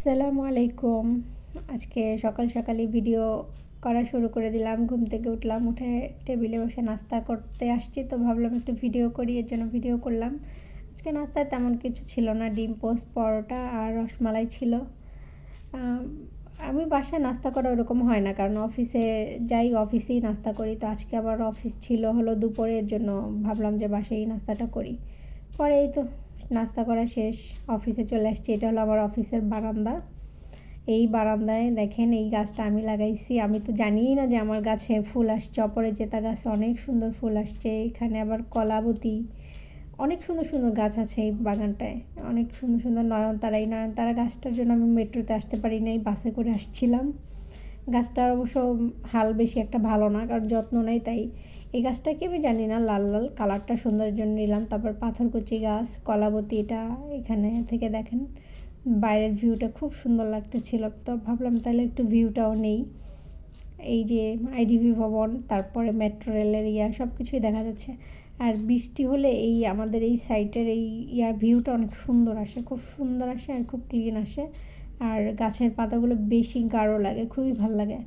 আসসালামু আলাইকুম। আজকে সকাল সকালই ভিডিও করা শুরু করে দিলাম। ঘুম থেকে উঠলাম, উঠে টেবিলে বসে নাস্তা করতে আসছি তো ভাবলাম একটু ভিডিও করি, এর জন্য ভিডিও করলাম। আজকে নাস্তায় তেমন কিছু ছিল না, ডিম পোস্ট পরোটা আর রসমালাই ছিল। আমি বাসায় নাস্তা করা ওরকম হয় না, কারণ অফিসে যাই অফিসেই নাস্তা করি। তো আজকে আবার অফিস ছিল হলো দুপুরের জন্য ভাবলাম যে বাসায় নাস্তাটা করি। পরে এই তো নাস্তা করা শেষ, অফিসে চলে আসছি। এটা হলো আমার অফিসের বারান্দা। এই বারান্দায় দেখেন এই গাছটা আমি লাগাইছি। আমি তো জানিই না যে আমার গাছে ফুল আসছে অপরাজিতা গাছে অনেক সুন্দর ফুল আসছে, এখানে আবার কলাবতী। অনেক সুন্দর সুন্দর গাছ আছে এই বাগানটায়। অনেক সুন্দর সুন্দর নয়নতারা। এই নয়নতারা গাছটার জন্য আমি মেট্রোতে আসতে পারি নাই, বাসে করে আসছিলাম। গাছটার অবশ্য হাল বেশি একটা ভালো না, কারণ যত্ন নেই, তাই এই গাছটা কি আমি জানি না, লাল লাল কালারটা সুন্দরের জন্য নিলাম। তারপর পাথরকুচি গাছ, কলাবতী এটা এখানে থেকে দেখেন। বাইরের ভিউটা খুব সুন্দর লাগতেছিল। তো ভাবলাম তাহলে একটু ভিউটাও নেই। এই যে আইডিবি ভবন, তারপরে মেট্রো রেলের ইয়া সব কিছুই দেখা যাচ্ছে। আর বৃষ্টি হলে এই আমাদের এই সাইটের এই ইয়ার ভিউটা অনেক সুন্দর আসে। খুব সুন্দর আসে আর খুব ক্লিন আসে। আর গাছের পাতাগুলো বেশি গাঢ় লাগে, খুবই ভালো লাগে।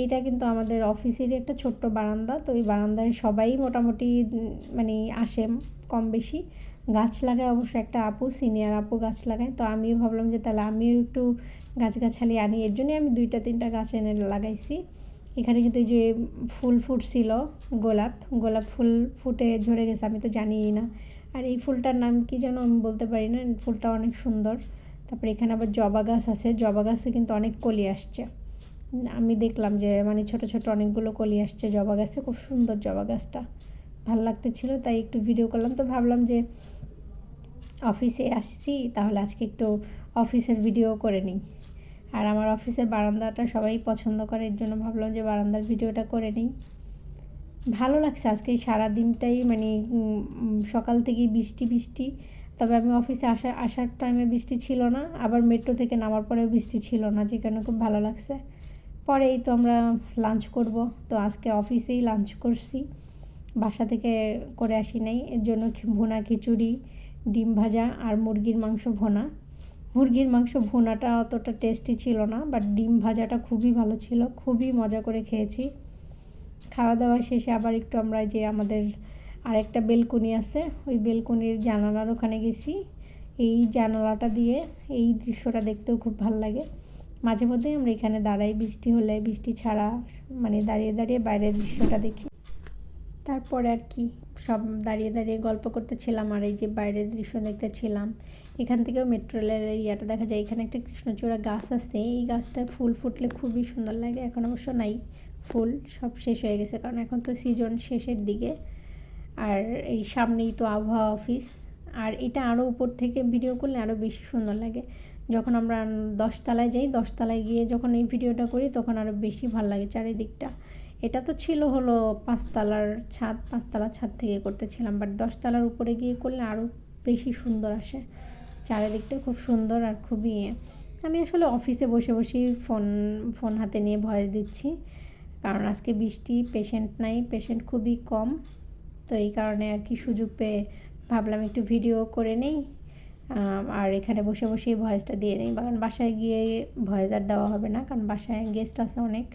এইটা কিন্তু আমাদের অফিসেরই একটা ছোট্ট বারান্দা। তো এই বারান্দায় সবাই মোটামুটি মানে আসে কম বেশি। গাছ লাগায় অবশ্য একটা আপু, সিনিয়র আপু গাছ লাগায়। তো আমিও ভাবলাম যে তাহলে আমিও একটু গাছগাছালি আনি। এর জন্যই আমি দুইটা, তিনটা গাছ এনে লাগাইছি। এখানে কিন্তু যে ফুল ফুটছিল গোলাপ গোলাপ ফুল ফুটে ঝরে গেছে, আমি তো জানিই না। আর এই ফুলটার নাম কি যেন আমি বলতে পারি না, ফুলটা অনেক সুন্দর। তারপরে এখানে আবার জবা গাছ আছে। জবা গাছে কিন্তু অনেক কলি আসছে। আমি দেখলাম যে মানে ছোট ছোট অনেকগুলো কলি আসছে, জবা গাছে। খুব সুন্দর জবা গাছটা। ভালো লাগতেছিল, তাই একটু ভিডিও করলাম। তো ভাবলাম যে অফিসে আসছি, তাহলে আজকে একটু অফিসের ভিডিও করে নিই। আর আমার অফিসের বারান্দাটা সবাই পছন্দ করে, এর জন্য ভাবলাম যে, বারান্দার ভিডিওটা করে নিই। ভালো লাগছে আজকে সারা দিনটাই মানে সকাল থেকেই বৃষ্টি বৃষ্টি। তবে আমি অফিসে আসা, আসার টাইমে বৃষ্টি ছিল না। আবার মেট্রো থেকে নামার পরেও বৃষ্টি ছিল না, যে কারণে খুব ভালো লাগছে। পরে এই তো আমরা লাঞ্চ করব। তো আজকে অফিসেই লাঞ্চ করছি। বাসা থেকে করে আসি নাই। এর জন্য ভুনা খিচুড়ি, ডিম ভাজা আর মুরগির মাংস ভোনা। মুরগির মাংস ভুনাটা অতটা টেস্টি ছিল না বাট ডিম ভাজাটা খুবই ভালো ছিল। খুবই মজা করে খেয়েছি। খাওয়া দাওয়া শেষে আবার একটু আমরা যে আমাদের আরেকটা বেলকুনি আছে, ওই বেলকুনির জানালার ওখানে গেছি। এই জানালাটা দিয়ে এই দৃশ্যটা দেখতেও খুব ভালো লাগে। মাঝে মধ্যেই আমরা এখানে দাঁড়াই, বৃষ্টি হলে, বৃষ্টি ছাড়া মানে দাঁড়িয়ে দাঁড়িয়ে বাইরের দৃশ্যটা দেখি। তারপরে আর কি, সব দাঁড়িয়ে দাঁড়িয়ে গল্প করতেছিলাম আর এই যে বাইরের দৃশ্য দেখতেছিলাম। এখান থেকেও মেট্রো রেলের ইয়াটা দেখা যায়, এখানে একটা কৃষ্ণচূড়া গাছ আছে, এই গাছটা ফুল ফুটলে খুবই সুন্দর লাগে, এখন অবশ্য নাই, ফুল সব শেষ হয়ে গেছে, কারণ এখন তো সিজন শেষের দিকে। আর এই সামনেই তো আবহাওয়া অফিস আর এটা আরও উপর থেকে ভিডিও করলে আরও বেশি সুন্দর লাগে। যখন আমরা দশতলায় যাই, দশতলায় গিয়ে যখন এই ভিডিওটা করি, তখন আরও বেশি ভালো লাগে চারিদিকটা। এটা তো ছিল হলো পাঁচতলার ছাদ পাঁচতলার ছাদ থেকে করতেছিলাম। বাট দশতলার উপরে গিয়ে করলে আরও বেশি সুন্দর আসে। চারিদিকটা খুব সুন্দর আর খুবই ইয়ে। আমি আসলে অফিসে বসে বসেই ফোন ফোন হাতে নিয়ে ভয়েস দিচ্ছি। কারণ আজকে বৃষ্টি পেশেন্ট নাই পেশেন্ট খুবই কম। তো এই কারণে আর কি সুযোগ পেয়ে ভাবলাম একটু ভিডিও করে নেই আর এখানে বসে বসেই ভয়েসটা দিয়ে নেই, কারণ বাসায় গিয়ে ভয়েস আর দেওয়া হবে না, কারণ বাসায় গেস্ট আছে অনেক।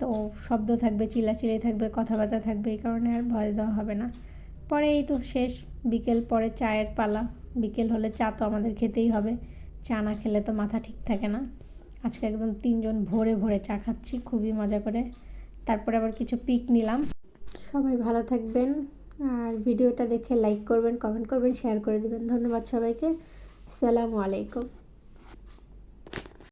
তো শব্দ থাকবে, চিল্লাচিল্লি থাকবে, কথাবার্তা থাকবে, এই কারণে আর ভয়েস দেওয়া হবে না। পরে এই তো শেষ, বিকেল পরে চায়ের পালা। বিকেল হলে চা তো আমাদের খেতেই হবে, চা না খেলে তো মাথা ঠিক থাকে না। আজকে একদম তিনজন ভোরে ভোরে চা খাচ্ছি, খুবই মজা করে। তারপরে আবার কিছু পিক নিলাম। সবাই ভালো থাকবেন। আর ভিডিওটা দেখে লাইক করবেন কমেন্ট করবেন শেয়ার করে দেবেন। ধন্যবাদ সবাইকে। আসসালামু আলাইকুম।